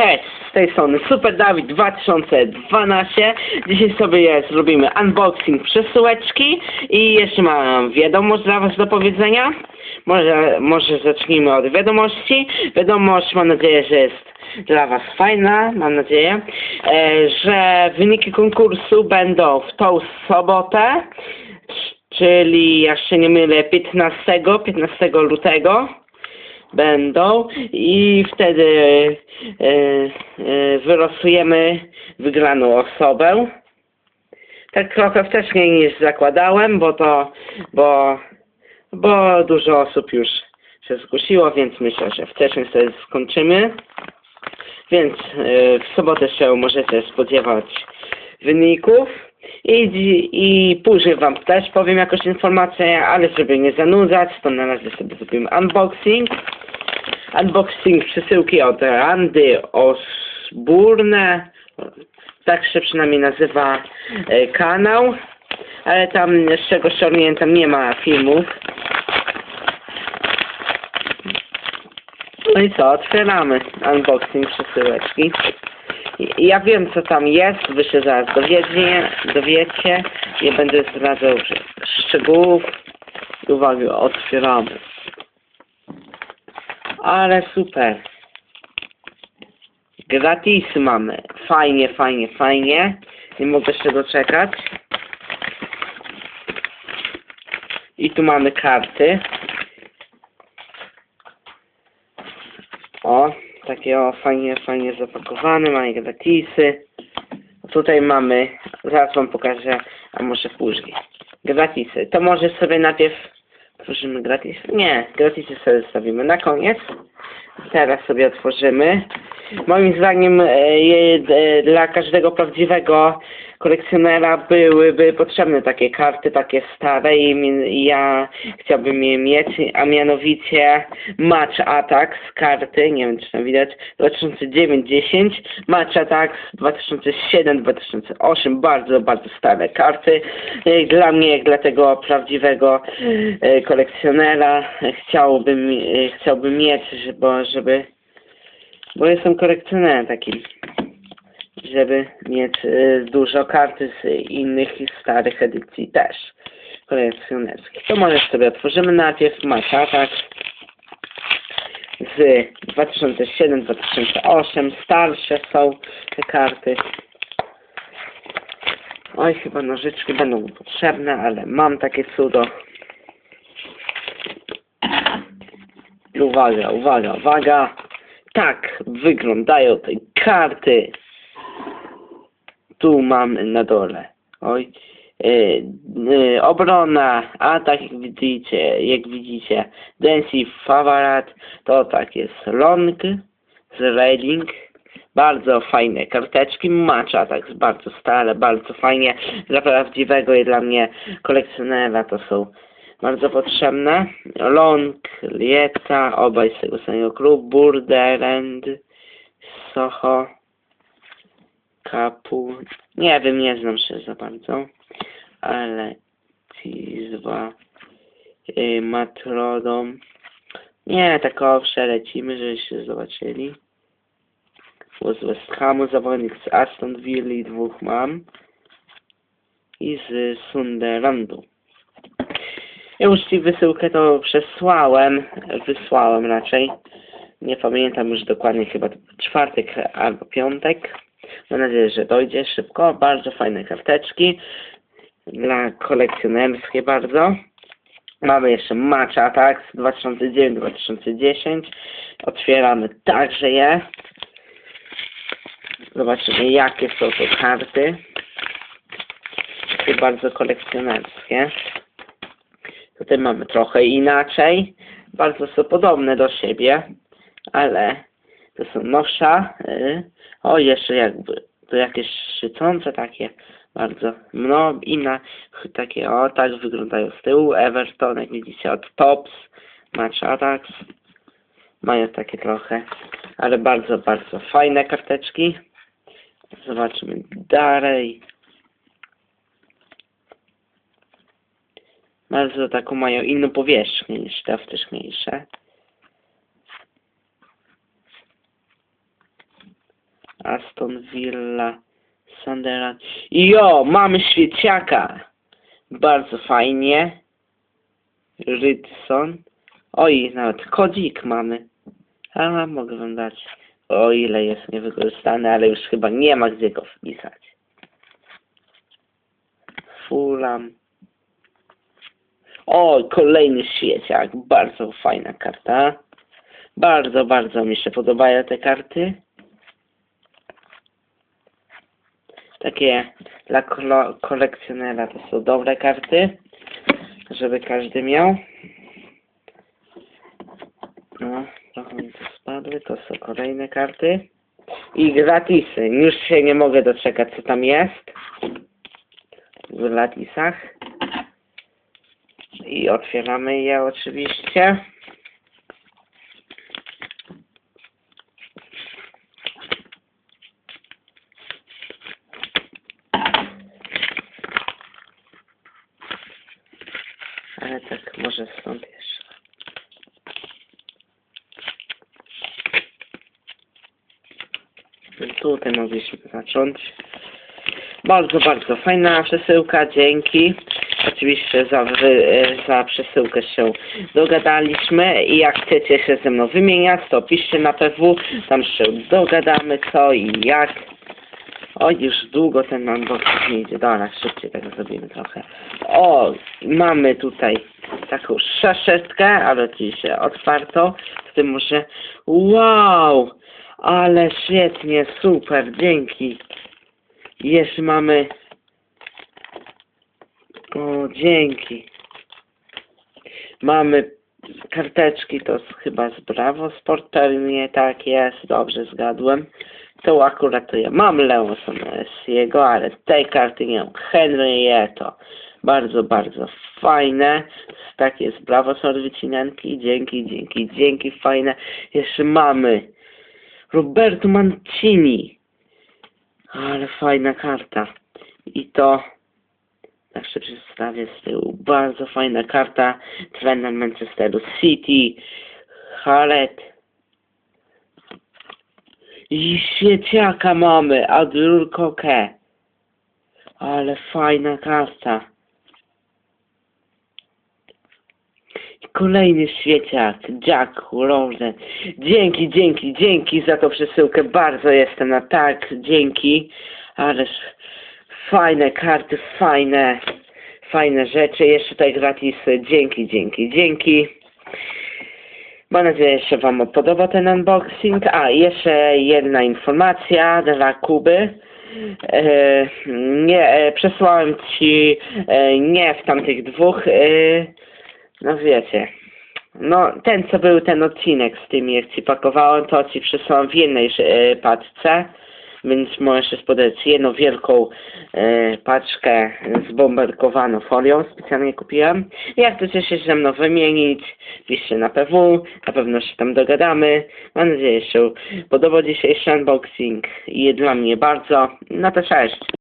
Cześć, z tej strony Super Dawid 2012. Dzisiaj sobie zrobimy unboxing przesyłeczki i jeszcze mam wiadomość dla Was do powiedzenia. Może, może zacznijmy od wiadomości. Wiadomość mam nadzieję, że jest dla Was fajna, mam nadzieję, e, że wyniki konkursu będą w tą sobotę, czyli się nie mylę 15, 15 lutego będą i wtedy e, e, wylosujemy wygraną osobę. Tak trochę wcześniej niż zakładałem, bo to, bo, bo dużo osób już się zgłosiło, więc myślę, że wcześniej sobie skończymy. Więc e, w sobotę się możecie spodziewać wyników. I, I później Wam też powiem jakąś informację, ale żeby nie zanudzać, to na razie sobie zrobimy unboxing. Unboxing przesyłki od Randy Osburne. Tak się przynajmniej nazywa e, kanał. Ale tam z czego orientam nie ma filmów. No i co, otwieramy unboxing przesyłeczki. Ja wiem co tam jest, wy się zaraz dowiecie, dowiecie. Nie będę zdradzał szczegółów. Uwaga, otwieramy. Ale super. Gratis mamy. Fajnie, fajnie, fajnie. Nie mogę się doczekać. I tu mamy karty. O, takie o, fajnie, fajnie zapakowane, mamy gratisy. Tutaj mamy, zaraz wam pokażę, a może później. Gratisy. To może sobie najpierw otworzymy gratis? Nie, gratisy sobie zostawimy na koniec. Teraz sobie otworzymy. Moim zdaniem e, e, dla każdego prawdziwego kolekcjonera byłyby potrzebne takie karty, takie stare i mi- ja chciałbym je mieć, a mianowicie Match Attacks karty, nie wiem czy tam widać, 2009-10, Match Attacks 2007-2008, bardzo, bardzo stare karty. E, Dla mnie, jak dla tego prawdziwego e, kolekcjonera chciałbym, chciałbym mieć, bo żeby bo jestem kolekcjonerem takim, żeby mieć e, dużo karty z innych starych edycji też kolekcjonerskich. To może sobie otworzymy najpierw Match Attack z 2007-2008, starsze są te karty. Oj, chyba nożyczki będą potrzebne, ale mam takie cudo. Uwaga, uwaga, uwaga. Tak wyglądają te karty. Tu mamy na dole. Oj. Yy, yy, obrona, atak jak widzicie, jak widzicie, Defensive Favorat, to tak jest Long z Railing, bardzo fajne karteczki, Match Attack, bardzo stare, bardzo fajnie, dla prawdziwego i dla mnie kolekcjonera to są bardzo potrzebne. Long, Lieta, obaj z tego samego klubu, Burderend, Soho, Kapu, nie wiem, nie znam się za bardzo, ale Cizwa, y, Matrodom, nie, tak o, przelecimy, żebyście zobaczyli. Bo z West Hamu, zawodnik z Aston Villa dwóch mam. I z Sunderlandu. Już ci wysyłkę to przesłałem, wysłałem raczej. Nie pamiętam już dokładnie, chyba czwartek albo piątek. Mam nadzieję, że dojdzie szybko. Bardzo fajne karteczki. Dla kolekcjonerskie bardzo. Mamy jeszcze Match Attacks 2009-2010. Otwieramy także je. Zobaczymy jakie są to karty. Takie bardzo kolekcjonerskie. Tutaj mamy trochę inaczej. Bardzo są podobne do siebie, ale to są nosza. y, O, jeszcze jakby to jakieś szczycące takie bardzo. No, inna takie o, tak wyglądają z tyłu. Everton, jak widzicie, od Tops, Match Attacks. Mają takie trochę, ale bardzo, bardzo fajne karteczki. Zobaczymy dalej. Bardzo taką mają inną powierzchnię niż te wcześniejsze. Aston Villa, Sunderland. Jo, mamy świeciaka. Bardzo fajnie. Rydson. Oj, nawet kodzik mamy. A, mogę wam dać. O ile jest niewykorzystany, ale już chyba nie ma gdzie go wpisać. Fulham. O, kolejny świeciak. Bardzo fajna karta. Bardzo, bardzo mi się podobają te karty. Takie dla kolekcjonera to są dobre karty, żeby każdy miał. No, trochę mi to spadły, to są kolejne karty. I gratisy. Już się nie mogę doczekać, co tam jest w gratisach. I otwieramy je oczywiście. Ale tak, może stąd jeszcze. Tutaj mogliśmy zacząć. Bardzo, bardzo fajna przesyłka, dzięki. Oczywiście za, wy, e, za przesyłkę się dogadaliśmy i jak chcecie się ze mną wymieniać, to piszcie na PW, tam się dogadamy co i jak. Oj, już długo ten unboxing nie idzie. Dobra, szybciej tego zrobimy trochę. O, mamy tutaj taką szaszetkę, ale oczywiście otwartą. W tym może... Wow! Ale świetnie, super, dzięki. Jeszcze mamy... O, dzięki. Mamy karteczki, to chyba z Bravo Sport pewnie tak jest, dobrze zgadłem. To akurat to ja mam Leonson z jego, ale tej karty nie mam. Henrieto. Bardzo, bardzo fajne. Takie z Bravo Sport wycinanki. Dzięki, dzięki, dzięki, fajne. Jeszcze mamy Roberto Mancini. Ale fajna karta. I to się przedstawię z tyłu. Bardzo fajna karta. Trener Manchesteru City. Halet. I świeciaka mamy. Adrul Koke. Ale fajna karta. Kolejny świeciak. Jack Rosen. Dzięki, dzięki, dzięki za tą przesyłkę. Bardzo jestem na tak. Dzięki. Ależ fajne karty, fajne, fajne rzeczy. Jeszcze tutaj gratisy. Dzięki, dzięki, dzięki. Mam nadzieję, że Wam podoba ten unboxing. A, jeszcze jedna informacja dla Kuby. E, nie, e, przesłałem Ci e, nie w tamtych dwóch, e, no wiecie. No, ten co był ten odcinek z tym, jak Ci pakowałem, to Ci przesłałem w jednej e, paczce. Więc możesz się spodobać jedną wielką e, paczkę zbombardowaną folią, specjalnie kupiłem. Jak chcecie się ze mną wymienić, piszcie na PW, na pewno się tam dogadamy. Mam nadzieję, że podobał dzisiejszy unboxing i dla mnie bardzo. No to cześć!